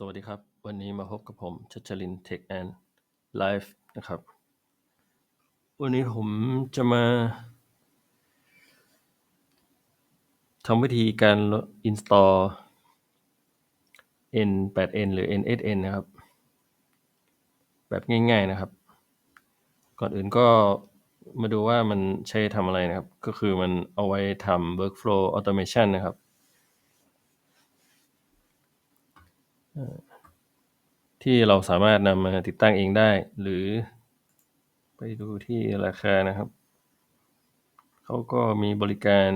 สวัสดีครับ วันนี้มาพบกับผมชัชลิน Tech and Live นะครับ วันนี้ผมจะมาทำวิธีการ install N8N หรือ NSN นะครับ แบบง่ายๆนะครับ ก่อนอื่นก็มาดูว่ามันใช้ทำอะไรนะครับ ก็คือมันเอาไว้ทำ workflow automation นะครับ ที่เราสามารถนำมาติดตั้งเองได้ หรือ ไปดูที่ราคานะครับ เขาก็มีบริการ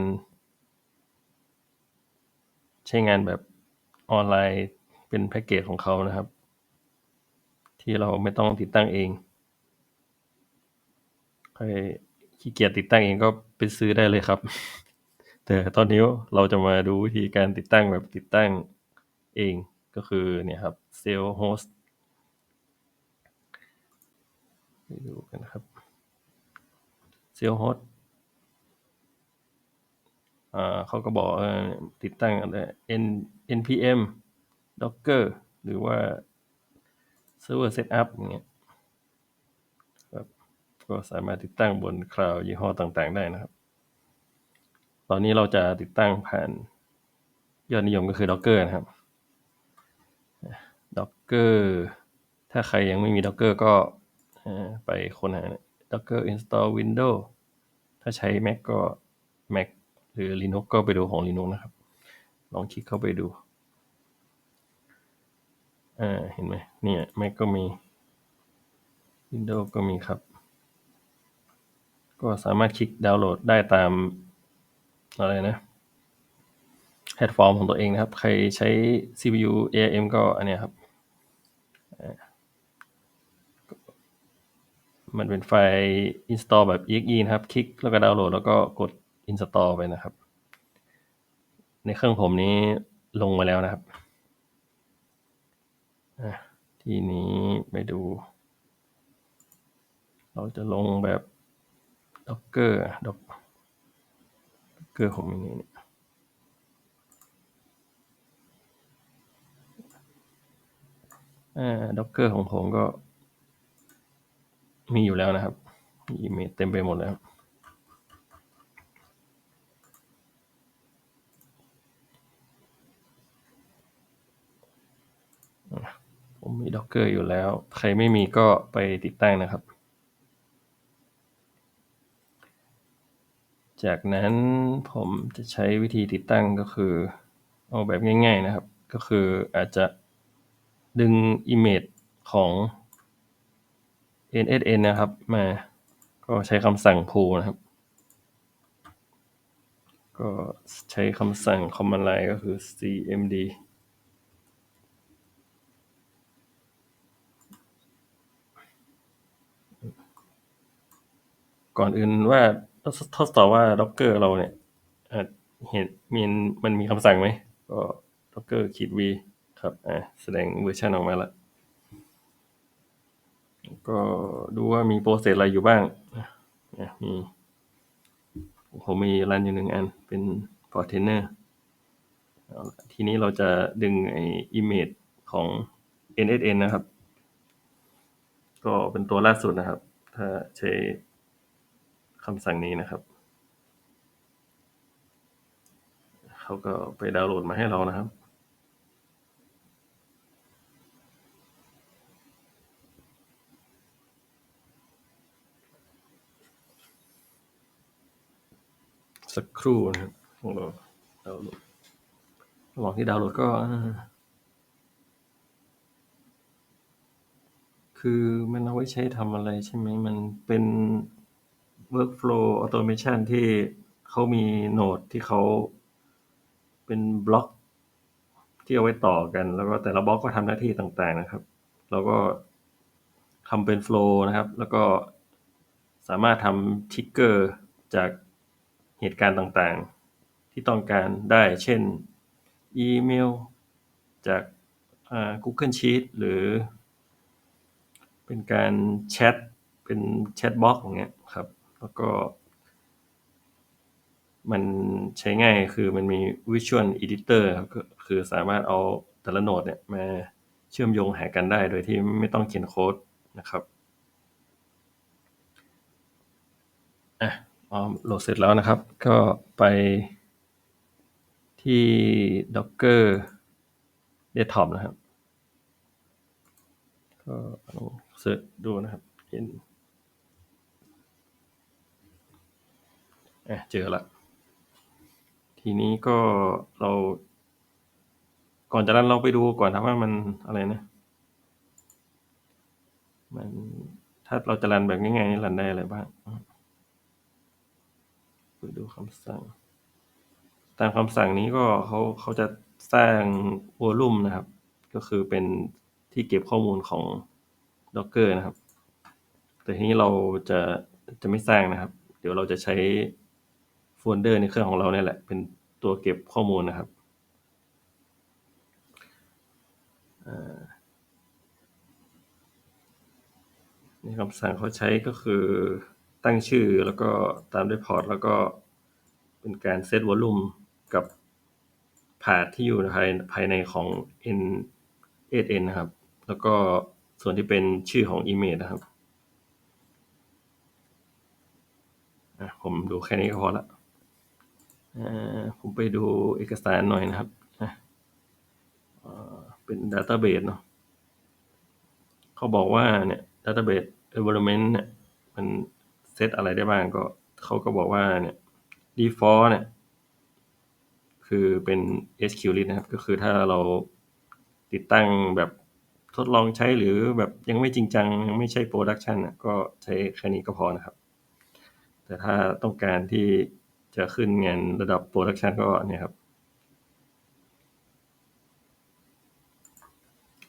ใช้งานแบบออนไลน์เป็นแพ็กเกจของเขานะครับ ที่เราไม่ต้องติดตั้งเองใครขี้เกียจติดตั้งเองก็ไปซื้อได้เลยครับ แต่ตอนนี้เราจะมาดูวิธีการติดตั้งแบบติดตั้งเอง ก็คือเนี่ยครับ Self Host ไปดูกันนะครับ Self Host เขาก็บอกติดตั้งอ N npm docker หรือว่า server setup อย่างเงี้ยครับก็สามารถติดตั้งบนคลาวด์ยี่ห้อต่างๆ ได้นะครับ ตอนนี้เราจะติดตั้งผ่านยอดนิยมก็คือ docker นะครับ docker ถ้าใครยังไม่มี docker ก็ไปค้นหา docker install windows ถ้าใช้ mac ก็ mac หรือ linux ก็ไปดูของ linux นะครับ ลองคลิกเข้าไปดูอ่าเห็นไหมเนี่ย mac ก็มี windows ก็มีครับ ก็สามารถคลิกดาวน์โหลดได้ตามอะไรนะแพลตฟอร์มของตัวเองนะครับ ใครใช้ CPU ARM ก็อันเนี้ยครับ มันเป็นไฟล์ install แบบ exe นะครับ คลิกแล้วก็ดาวน์โหลด แล้วก็กด install ไปนะครับ ในเครื่องผมนี้ลงมาแล้วนะครับ ทีนี้ไปดู เราจะลงแบบ docker docker ผมอย่างนี้เนี่ย อ่า docker ของผมก็ มีอยู่แล้วนะครับอีเมลเต็มไปหมดแล้วผมมี docker อยู่แล้ว ใครไม่มีก็ไปติดตั้งนะครับ จากนั้นผมจะใช้วิธีติดตั้งก็คือ เอาแบบง่าย ๆนะครับ ก็คืออาจจะ ดึง image ของ NSN นะครับ มา ก็ใช้คำสั่ง pull นะครับ ก็ใช้คำสั่ง command line ก็คือ cmd ก่อนอื่นว่าทดสอบว่า docker เราเนี่ยเห็นมีมันมีคำสั่งไหม ก็ docker ขีด v ครับอ่าแสดงเวอร์ชันออกมาแล้วก็ดูว่ามีโปรเซสอะไรอยู่บ้างมีผมมีรันอยู่หนึ่งอันเป็น Portainer ทีนี้เราจะดึงไอ้ image ของ NSN นะครับ ก็เป็นตัวล่าสุดนะครับ ถ้าใช้คำสั่งนี้นะครับ เขาก็ไปดาวน์โหลดมาให้เรานะครับ สักครู่นะครับของเราดาวน์โหลดระหว่างที่ดาวน์โหลดก็ คือมันเอาไว้ใช้ทำอะไรใช่ไหม มันเป็น workflow automation ที่เขามีโนดที่เขาเป็นบล็อกที่เอาไว้ต่อกัน แล้วก็แต่ละบล็อกก็ทำหน้าที่ต่างๆนะครับเราก็ทำเป็น flow นะครับ แล้วก็สามารถทำ trigger จาก เหตุการณ์ต่าง ๆ ที่ต้องการได้ เช่น อีเมลจาก Google Sheet หรือ เป็นการแชท เป็นแชทบล็อกอย่างเงี้ยครับ แล้วก็ มันใช้ง่ายคือมันมี Visual Editor ครับก็คือสามารถเอาแต่ละโนดเนี่ยมาเชื่อมโยงหากันได้โดยที่ไม่ต้องเขียนโค้ดนะครับ อะพอโหลดเสร็จแล้วนะครับ ก็ไปที่ Docker Desktop นะครับ ก็ลองเสิร์ชดูนะครับเห็นอะเจอละทีนี้ก็เรา ก่อนจะรันเราไปดูก่อนนะว่ามันอะไรนะ มันถ้าเราจะรันแบบง่ายๆนี่รันได้อะไรบ้าง ปดูคำสั่ง ตามคำสั่งนี้ก็เขาเขาจะสร้างวอลุ่มนะครับ ก็คือเป็นที่เก็บข้อมูลของ Docker นะครับ แต่ทีนี้เราจะจะไม่สร้างนะครับ เดี๋ยวเราจะใช้โฟลเดอร์ในเครื่องของเราเนี่ยแหละ เป็นตัวเก็บข้อมูลนะครับนี่คำสั่งเขาใช้ก็คือ ตั้งชื่อแล้วก็ตามด้วยพอร์ต แล้วก็เป็นการเซตวอลลุ่มกับพาธที่อยู่ภายภายในของ n 8n นะครับ แล้วก็ส่วนที่เป็นชื่อของ image นะครับผมดูแค่นี้ก็พอละผมไปดูเอกสารหน่อยนะครับเป็น database เนาะเขาบอกว่าเนี่ย database environment เนี่ยมัน เซตอะไรได้บ้างก็เขาก็บอกว่าเนี่ย default เนี่ย คือเป็น SQLite นะครับ ก็คือถ้าเราติดตั้งแบบทดลองใช้หรือแบบยังไม่จริงจัง ยังไม่ใช่ production ก็ใช้แค่นี้ก็พอนะครับ แต่ถ้าต้องการที่จะขึ้นงานระดับ production ก็เนี่ยครับ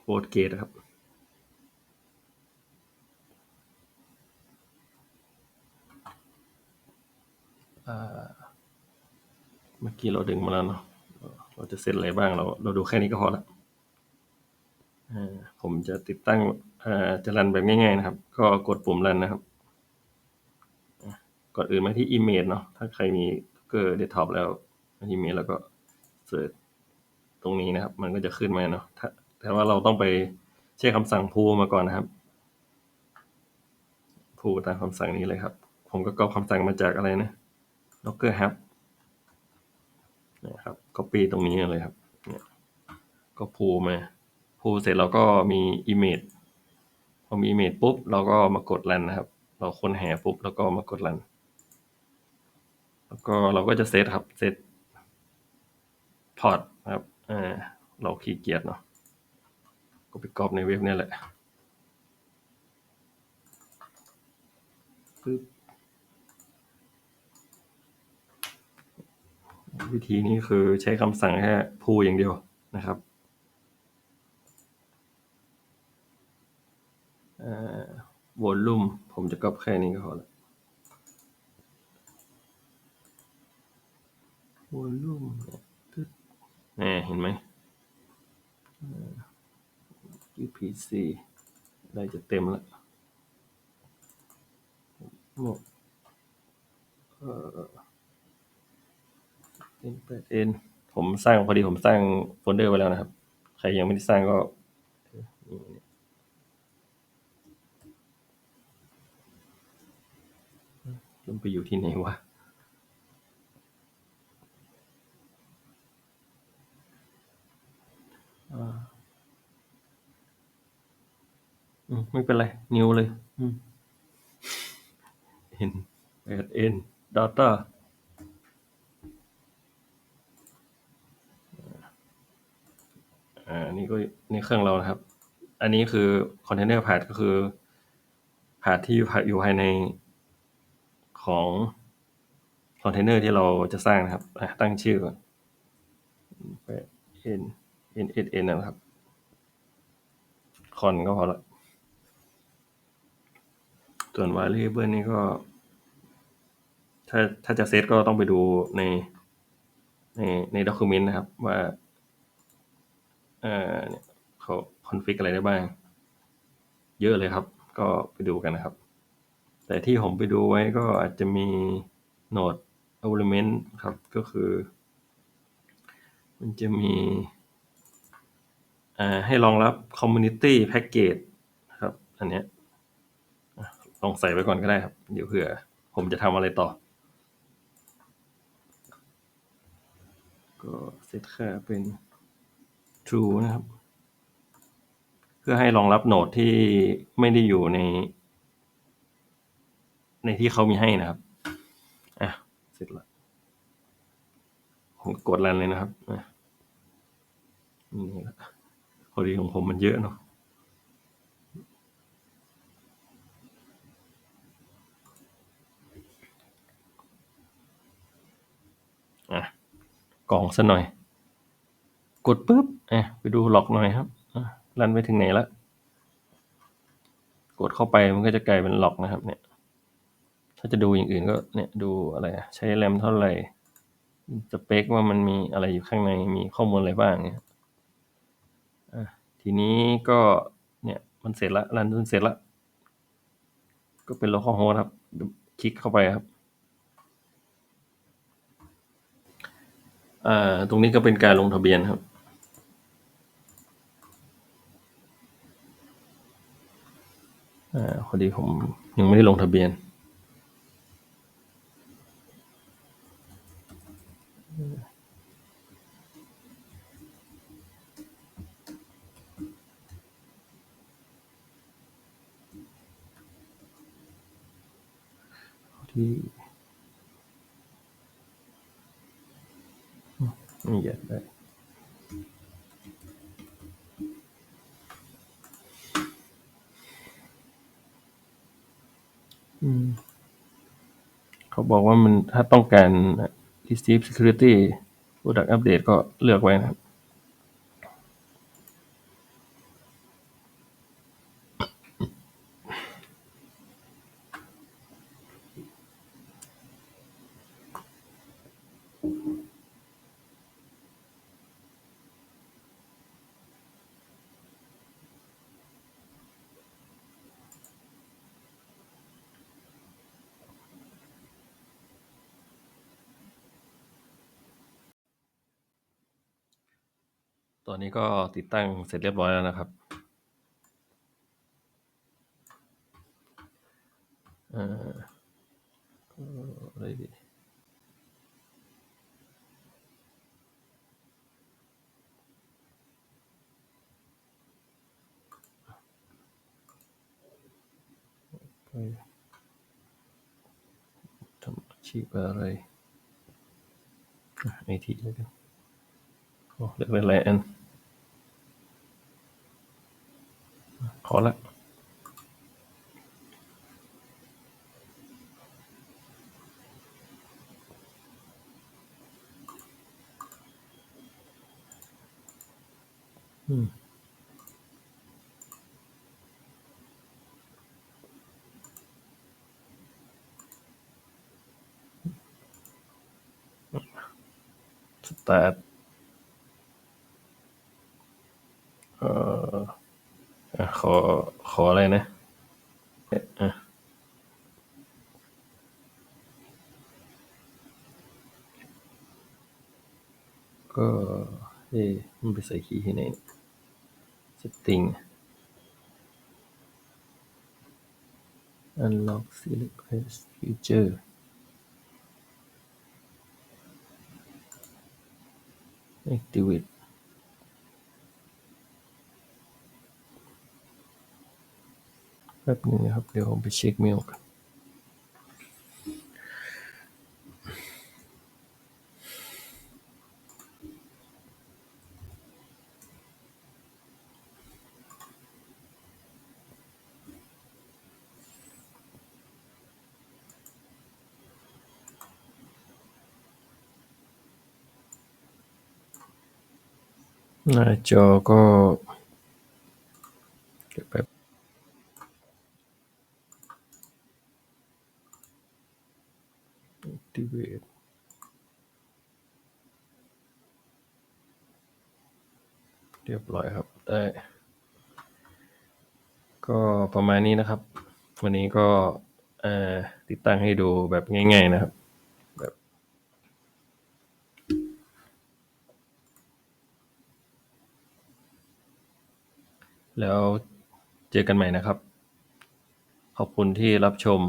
code gate ครับ เมื่อกี้เราดึงมาแล้วเนาะ เราจะเซตอะไรบ้าง เราเราดูแค่นี้ก็พอละผมจะติดตั้งจะรันแบบง่ายๆนะครับ ก็กดปุ่มรันนะครับ ก่อนอื่นมาที่ image เนาะ ถ้าใครมี Docker Desktop แล้ว image แล้วก็เสิร์ชตรงนี้นะครับ มันก็จะขึ้นมาเนาะแต่ว่าเราต้องไปใช้คำสั่ง pull มาก่อนนะครับ pull ตามคำสั่งนี้เลยครับ ผมก็ก๊อปคำสั่งมาจากอะไรนะ docker hub นะครับ copy ตรงนี้เลยครับเนี่ยก็พูมาพูเสร็จเราก็มี image พอมี image ปุ๊บ เราก็มากด run นะครับ เราค้นหาปุ๊บ แล้วก็มากด run แล้วก็เราก็จะเซตครับเซตพอร์ตครับอ่าเราขี้เกียจเนาะก็ไปกรอบในเว็บนี่แหละปึ๊บ วิธีนี้คือใช้คำสั่งแค่พูอย่างเดียวนะครับวอลลุ่มผมจะก๊อปแค่นี้ก็พอละวอลลุ่มนี่เห็นไหม UPC ได้จะเต็มแล้วหมดเอ่อ n 8 n ผมสร้างพอดีผมสร้างโฟลเดอร์ไว้แล้วนะครับ ใครยังไม่ได้สร้างก็ลงไปอยู่ที่ไหนวะไม่เป็นไร นิวเลยเอ็นเอ็นดาต้าอ่า นี่ก็ในเครื่องเรานะครับ อันนี้คือคอนเทนเนอร์พาธก็คือพาธที่อยู่ภายในของคอนเทนเนอร์ที่เราจะสร้างนะครับตั้งชื่อก่อน n n s n นะครับคอนก็พอละ ส่วน variable นี่ก็ ถ้าถ้าจะเซตก็ต้องไปดูในในใน document นะครับว่า อ่อเนี่ยเขาคอนฟิกอะไรได้บ้าง เยอะเลยครับ ก็ไปดูกันนะครับ แต่ที่ผมไปดูไว้ก็อาจจะมี node element ครับก็คือ มันจะมีอ่าให้รองรับ Community Package นะครับ อันเนี้ยลองใส่ไว้ก่อนก็ได้ครับ เดี๋ยวเผื่อ ผมจะทำอะไรต่อ ก็เซตค่าเป็น true นะครับ เพื่อให้รองรับโหนดที่ไม่ได้อยู่ใน ในที่เขามีให้นะครับ อะ เสร็จแล้วผมกดรันเลยนะครับอะนี่ละพอดีของผมมันเยอะเนาะอะกล่องซะหน่อย กดปุ๊บอะไปดูล็อกหน่อยครับอะรันไปถึงไหนละกดเข้าไปมันก็จะกลายเป็นล็อกนะครับ เนี่ย ถ้าจะดูอย่างอื่นก็เนี่ยดูอะไรใช้แรมเท่าไหร่สเปคว่ามันมีอะไรอยู่ข้างในมีข้อมูลอะไรบ้างเนี่ยทีนี้ก็เนี่ยมันเสร็จละรันจนเสร็จละก็เป็น localhost ครับ คลิกเข้าไปครับอ่าตรงนี้ก็เป็นการลงทะเบียนครับ อ่าพอดีผมยังไม่ได้ลงทะเบียนที่นี่อยากได้ม เขา บอกว่ามันถ้าต้องการ receive security product update ก็เลือกไว้นะครับ ตอนนี้ก็ติดตั้งเสร็จเรียบร้อยแล้วนะครับเอ่อก็อะไรดีไปทำอาชีพอะไรไอทีแล้วกัน เลือกเป็นอะไรอันขอละอืมสตาร์ทเอ่อ อขอขออะไรนะอะก็เอ๊ะมันไปใส่คีย์ที่ไหนเนี่ย setting unlock select page feature activate แป๊บนึงนะครับเวผ มไปเช็คเมลกัน หน้าจอก็เดี๋ยวแป๊บ activate เรียบร้อยครับ ได้ ก็ประมาณนี้นะครับ วันนี้ก็ติดตั้งให้ดูแบบง่าย ๆ นะครับแบบแล้วเจอกันใหม่นะครับ ขอบคุณที่รับชม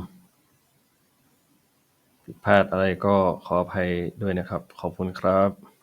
ผิดพลาดอะไรก็ขออภัยด้วยนะครับ ขอบคุณครับ